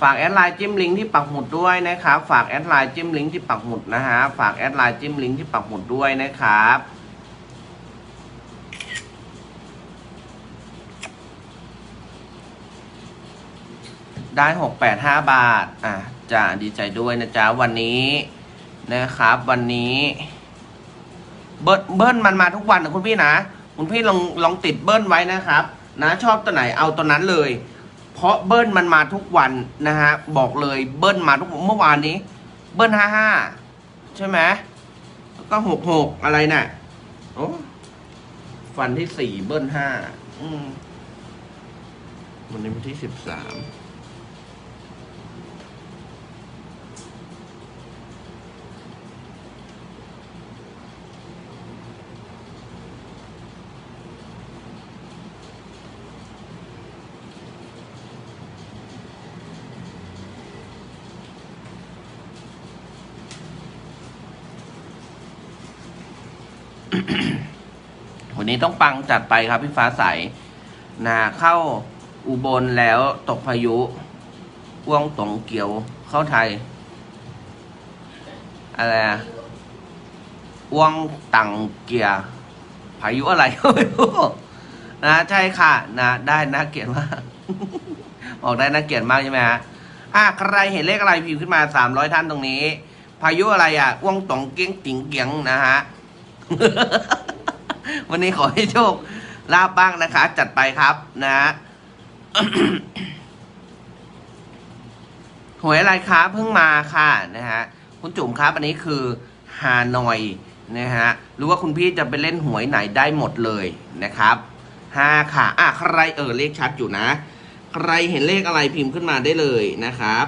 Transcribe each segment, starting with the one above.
ฝากแอดไลน์จิ้มลิงก์ที่ปักหมุดด้วยนะครับ ฝากแอดไลน์จิ้มลิงก์ที่ปักหมุดนะฮะ ฝากแอดไลน์จิ้มลิงก์ที่ปักหมุดด้วยนะครับ ได้หกแปดห้าบาท อะจะดีใจด้วยนะจ๊ะวันนี้นะครับ วันนี้ เบิ้ลเบิ้ลมันมาทุกวันนะคุณพี่นะ คุณพี่ลองลองติดเบิ้ลไว้นะครับ นะชอบตัวไหนเอาตัวนั้นเลย เพราะเบิ้ลมันมาทุกวันนะฮะบอกเลยเบิ้ลมาทุกเมื่อวานนี้ เบิ้ลห้าห้าใช่ไหมแล้วก็หกหกอะไรน่ะโอ้ฟันที่สี่เบิ้ลห้าอืมวันนี้วันที่สิบสาม วันนี้ต้องปังจัดไปครับพี่ฟ้าใสนะเข้าอุบลแล้วตกพายุว่วงตงเกี่ยวเข้าไทย อะไรอะว่วงตังเกียร์พายุอะไรไม่รู้นะใช่ค่ะ นะ ได้นะเกียรติมากบอกได้นะเกียรติมากใช่ไหมฮะอะใครเห็นเลขอะไรพิมพ์ขึ้นมาสามร้อยท่านตรงนี้ พายุอะไรอะว่วงตงเกี้ยงติงเกียงนะฮะ วันนี้ขอให้โชคลาบบ้างนะคะ จัดไปครับนะหวยอะไรครับเพิ่งมาค่ะนะฮะคุณจุ๋มครับ อันนี้คือฮานอยนะฮะหรือว่าคุณพี่จะไปเล่นหวยไหนได้หมดเลยนะครับห้าค่ะอะใครเออเลขชัดอยู่นะ ใครเห็นเลขอะไรพิมพ์ขึ้นมาได้เลยนะครับ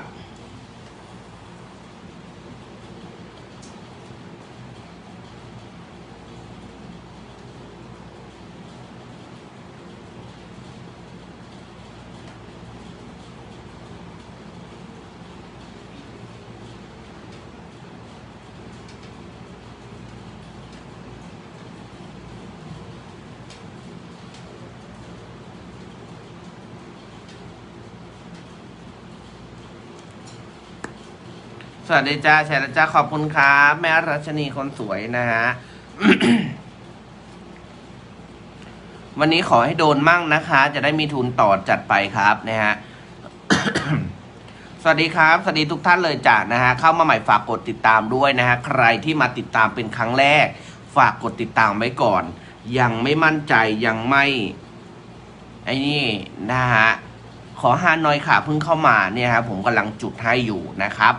สวัสดีจ้าแชร์จ้าขอบคุณครับแม่รัชนีคนสวยนะฮะ วันนี้ขอให้โดนมั่งนะคะ จะได้มีทุนต่อจัดไปครับนะฮะ สวัสดีครับ สวัสดีทุกท่านเลยจ้ะนะฮะ เข้ามาใหม่ฝากกดติดตามด้วยนะฮะ ใครที่มาติดตามเป็นครั้งแรก ฝากกดติดตามไว้ก่อน ยังไม่มั่นใจยังไม่ไอ้นี่นะฮะ ขอฮานอยค่ะเพิ่งเข้ามาเนี่ยครับผมกำลังจุดให้อยู่นะครับ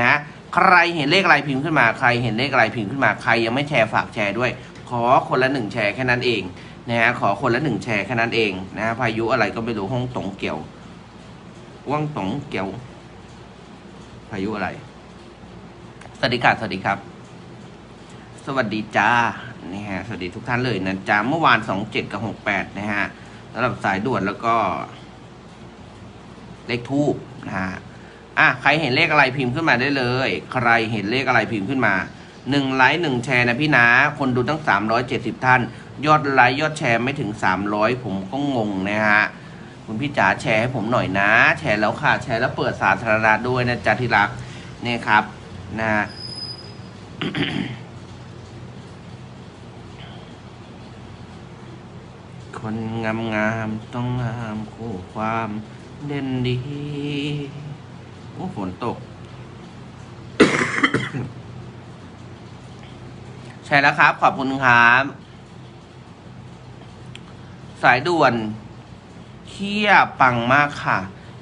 นะใครเห็นเลขอะไรพิมพ์ขึ้นมา ใครเห็นเลขอะไรพิมพ์ขึ้นมา ใครยังไม่แชร์ฝากแชร์ด้วย ขอคนละหนึ่งแชร์แค่นั้นเองนะฮะขอคนละหนึ่งแชร์แค่นั้นเองนะฮะพายุอะไรก็ไม่รู้ห้องตงเกี่ยวว่างตงเกี่ยว พายุอะไร สวัสดีค่ะสวัสดีครับ สวัสดีจ้านี่ฮะสวัสดีทุกท่านเลยนะจ้าเมื่อวานสองเจ็ดกับหกแปดนะฮะสำหรับสายด่วนแล้วก็ เลขทูบนะฮะ อะใครเห็นเลขอะไรพิมพ์ขึ้นมาได้เลย ใครเห็นเลขอะไรพิมพ์ขึ้นมาหนึ่งไลค์หนึ่งแชร์นะพี่นะคนดูตั้งสามร้อยเจ็ดสิบท่าน ยอดไลค์ยอดแชร์ไม่ถึงสามร้อยผมก็งงนะฮะคุณพี่จ๋าแชร์ให้ผมหน่อยนะ แชร์แล้วค่ะ แชร์แล้วเปิดสาธารณะด้วยนะจ๊ะที่รักเนี่ยครับนะคนงามงามๆต้องงามคู่ความเด่นดี โอ้ฝนตก ใช่แล้วครับ ขอบคุณครับสายด่วนเฮียปังมากค่ะ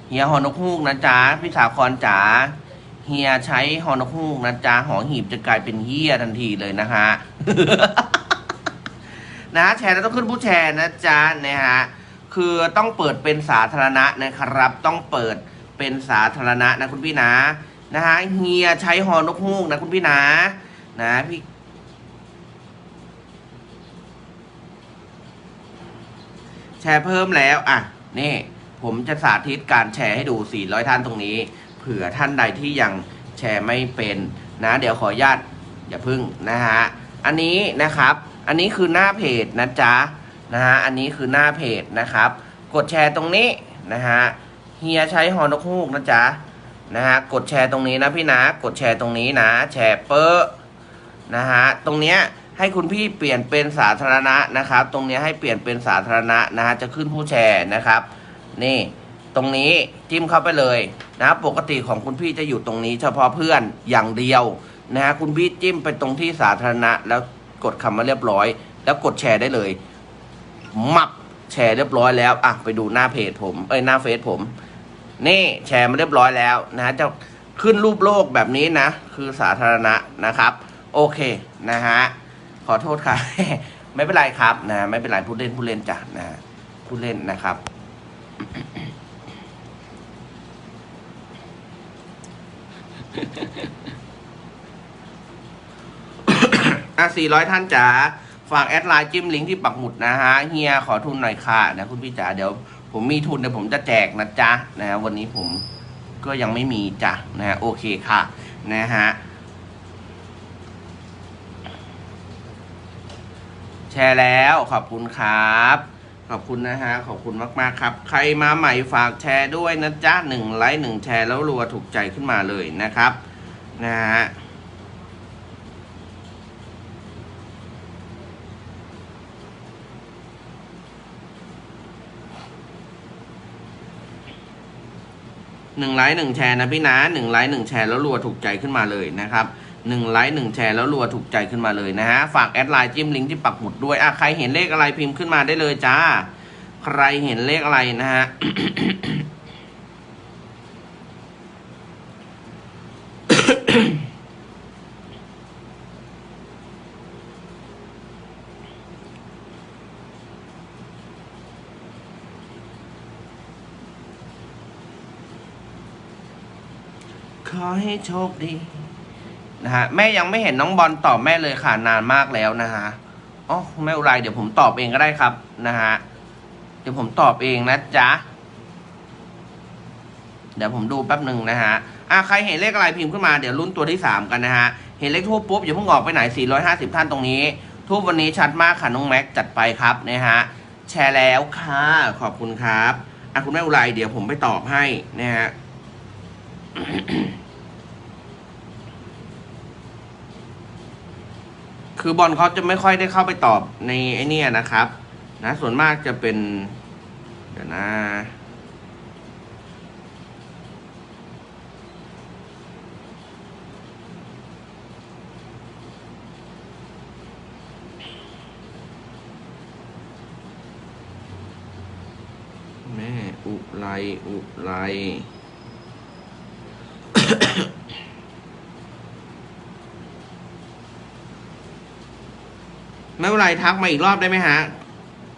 เฮียฮอนกฮูกนะจ๊ะพี่สาครจ๋าเฮียใช้ฮอนกฮูกนะจ๊ะหอหีบจะกลายเป็นเฮียทันทีเลยนะฮะนะแชร์แล้วต้องขึ้นผู้แชร์นะจ๊ะนะฮะคือต้องเปิดเป็นสาธารณะนะครับ ต้องเปิด เป็นสาธารณะนะคุณพี่นะนะฮะเฮียใช้ฮอนกฮูกนะคุณพี่นะนะพี่แชร์เพิ่มแล้วอะนี่ผมจะสาธิตการแชร์ให้ดู 400 ท่านตรงนี้ เผื่อท่านใดที่ยังแชร์ไม่เป็นนะ เดี๋ยวขออนุญาตอย่าพึ่งนะฮะ อันนี้นะครับ อันนี้คือหน้าเพจนะจ๊ะนะฮะ อันนี้คือหน้าเพจนะครับ กดแชร์ตรงนี้นะฮะ เฮียใช้ฮอนกฮูกนะจ๊ะนะฮะกดแชร์ตรงนี้นะพี่นะ กดแชร์ตรงนี้นะ แชร์เปอะนะฮะตรงเนี้ยให้คุณพี่เปลี่ยนเป็นสาธารณะนะครับ ตรงเนี้ยให้เปลี่ยนเป็นสาธารณะนะฮะจะขึ้นผู้แชร์นะครับ นี่ตรงนี้จิ้มเข้าไปเลยนะปกติของคุณพี่จะอยู่ตรงนี้ เฉพาะเพื่อนอย่างเดียวนะฮะคุณพี่จิ้มไปตรงที่สาธารณะ แล้วกดคำว่าเรียบร้อย แล้วกดแชร์ได้เลยมับแชร์เรียบร้อยแล้วอะไปดูหน้าเพจผมเอ้ยหน้าเฟซผม นี่แชร์มาเรียบร้อยแล้วนะฮะจะขึ้นรูปโลกแบบนี้นะ คือสาธารณะนะครับ โอเคนะฮะขอโทษค่ะ ไม่เป็นไรครับนะไม่เป็นไรผู้เล่นผู้เล่นจ้ะนะผู้เล่นนะครับอะ400 ท่านจ๋าฝากแอดไลน์จิ้มลิงก์ที่ปักหมุดนะฮะเฮียขอทุนหน่อยค่ะนะคุณพี่จ๋าเดี๋ยว ผมมีทุนเดี๋ยวผมจะแจกนะจ๊ะนะฮะวันนี้ผมก็ยังไม่มีจ้ะนะฮะโอเคค่ะนะฮะแชร์แล้วขอบคุณครับ ขอบคุณนะฮะขอบคุณมากๆครับ ใครมาใหม่ฝากแชร์ด้วยนะจ๊ะหนึ่งไลค์หนึ่งแชร์แล้วรัวถูกใจขึ้นมาเลยนะครับนะฮะ หนึ่งไลค์หนึ่งแชร์นะพี่นะหนึ่งไลค์หนึ่งแชร์แล้วรัวถูกใจขึ้นมาเลยนะครับหนึ่งไลค์หนึ่งแชร์แล้วรัวถูกใจขึ้นมาเลยนะฮะฝากแอดไลน์จิ้มลิงก์ที่ปักหมุดด้วยอะใครเห็นเลขอะไรพิมพ์ขึ้นมาได้เลยจ้า ใครเห็นเลขอะไรนะฮะ ขอให้โชคดีนะฮะแม่ยังไม่เห็นน้องบอลตอบแม่เลยค่ะนานมากแล้วนะฮะอ๋อไม่เป็นไรเดี๋ยวผมตอบเองก็ได้ครับนะฮะเดี๋ยวผมตอบเองนะจ๊ะเดี๋ยวผมดูแป๊บหนึ่งนะฮะอะใครเห็นเลขอะไรพิมพ์ขึ้นมาเดี๋ยวลุ้นตัวที่สามกันนะฮะเห็นเลขทูบปุ๊บอย่าเพิ่งออกไปไหน 450 ท่านตรงนี้ทูบวันนี้ชัดมากค่ะน้องแม็กจัดไปครับนะฮะแชร์แล้วค่ะขอบคุณครับอะคุณแม่อุไรเดี๋ยวผมไปตอบให้นะฮะ คือบอลเขาจะไม่ค่อยได้เข้าไปตอบในไอเนี่ยนะครับ นะ ส่วนมากจะเป็น เดี๋ยวนะแม่อุไรอุไร ไม่เป็นไรทักมาอีกรอบได้ไหมฮะ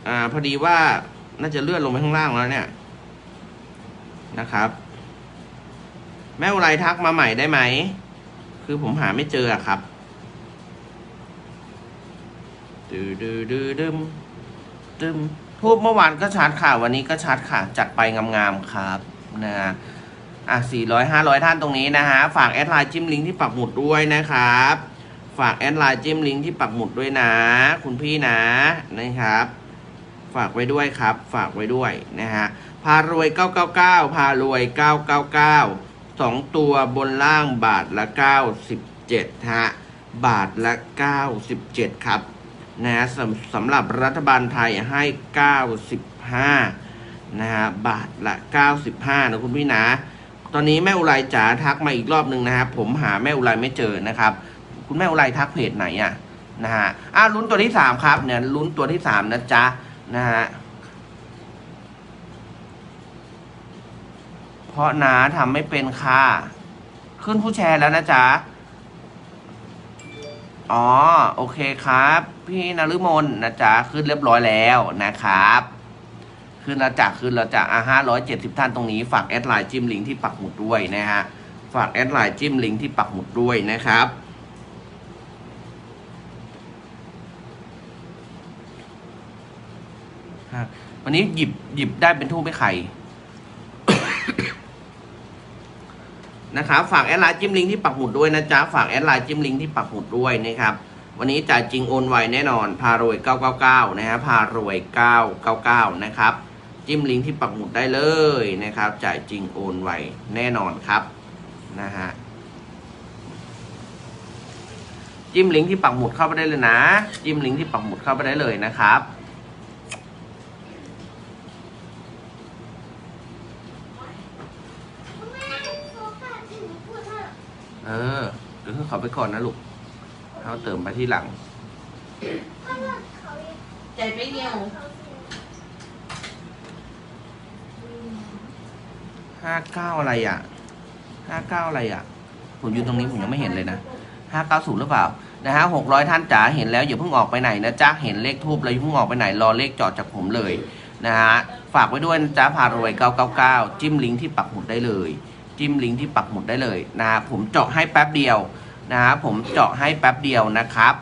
อ่า พอดีว่าน่าจะเลื่อนลงไปข้างล่างแล้วเนี่ย นะครับ แม่อุไรทักมาใหม่ได้ไหม คือผมหาไม่เจออะครับดืดดืดดึมดึมทูบเมื่อวานก็ชัดค่ะ วันนี้ก็ชัดค่ะ จัดไปงามๆครับนะ อะสี่ร้อยห้าร้อยท่านตรงนี้นะฮะ ฝากแอดไลน์จิ้มลิงก์ที่ปักหมุดด้วยนะครับ ฝากแอดไลน์จิ้มลิงก์ที่ปักหมุดด้วยนะ คุณพี่นะนะครับ ฝากไว้ด้วยครับ ฝากไว้ด้วยนะฮะ พารวย 999 พารวย 999สองตัวบนล่างบาทละ 97ฮะ บาทละ 97 ครับนะฮะสำสำหรับรัฐบาลไทยให้ 95นะฮะ บาทละ 95 นะคุณพี่นะ ตอนนี้แม่อุไรจ๋าทักมาอีกรอบหนึ่งนะครับ ผมหาแม่อุไรไม่เจอนะครับ คุณแม่อุไรทักเพจไหนอะนะฮะอะลุ้นตัวที่สามครับเนี่ยลุ้นตัวที่สามนะจ๊ะนะฮะเพราะนาทำไม่เป็นค่ะ ขึ้นผู้แชร์แล้วนะจ๊ะอ๋อ โอเคครับ พี่นฤมลนะจ๊ะ ขึ้นเรียบร้อยแล้วนะครับ ขึ้นแล้วจ้ะขึ้นแล้วจ้ะอะห้าร้อยเจ็ดสิบท่านตรงนี้ ฝากแอดไลน์จิ้มลิงก์ที่ปักหมุดด้วยนะฮะ ฝากแอดไลน์จิ้มลิงก์ที่ปักหมุดด้วยนะครับวันนี้หยิบหยิบได้เป็นทูบไม่ไข่นะครับ ฝากแอดไลน์จิ้มลิงก์ที่ปักหมุดด้วยนะจ๊ะ ฝากแอดไลน์จิ้มลิงก์ที่ปักหมุดด้วยนะครับวันนี้จ่ายจริงโอนไวแน่นอน พารวย 999 นะฮะ พารวย 999 นะครับ จิ้มลิงก์ที่ปักหมุดได้เลยนะครับ จ่ายจริงโอนไวแน่นอนครับนะฮะจิ้มลิงก์ที่ปักหมุดเข้าไปได้เลยนะ จิ้มลิงก์ที่ปักหมุดเข้าไปได้เลยนะครับเออเดี๋ยวขาไปก่อนนะลูกเขาเติมไปที่หลังใจไม่เหนียว ห้าเก้าอะไรอะห้าเก้าอะไรอะ ผมยืนตรงนี้ผมยังไม่เห็นเลยนะห้าเก้าศูนย์หรือเปล่านะฮะหกร้อยท่านจ๋าเห็นแล้วอย่าเพิ่งออกไปไหนนะจ๊ะเห็นเลขทูบแล้วอย่าเพิ่งออกไปไหนรอเลขจอดจากผมเลยนะฮะฝากไว้ด้วยนะจ๊ะพารวย 999 จิ้มลิงก์ที่ปักหมุดได้เลย จิ้มลิงก์ที่ปักหมุดได้เลยนะฮะผมเจาะให้แป๊บเดียวนะฮะผมเจาะให้แป๊บเดียวนะครับ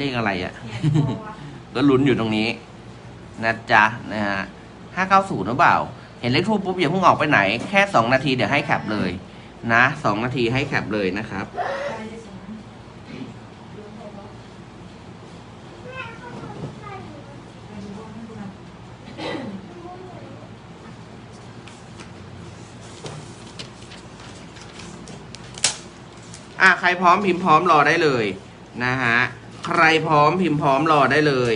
เลขอะไรอะ ก็ลุ้นอยู่ตรงนี้ นะจ๊ะนะฮะห้าเก้าศูนย์หรือเปล่า เห็นเลขทูปปุ๊บอย่าเพิ่งออกไปไหน แค่สองนาทีเดี๋ยวให้แคปเลย นะสองนาทีให้แคปเลยนะครับอะใครพร้อมพิมพ์พร้อมรอได้เลยนะฮะ ใครพร้อมพิมพ์พร้อมรอได้เลย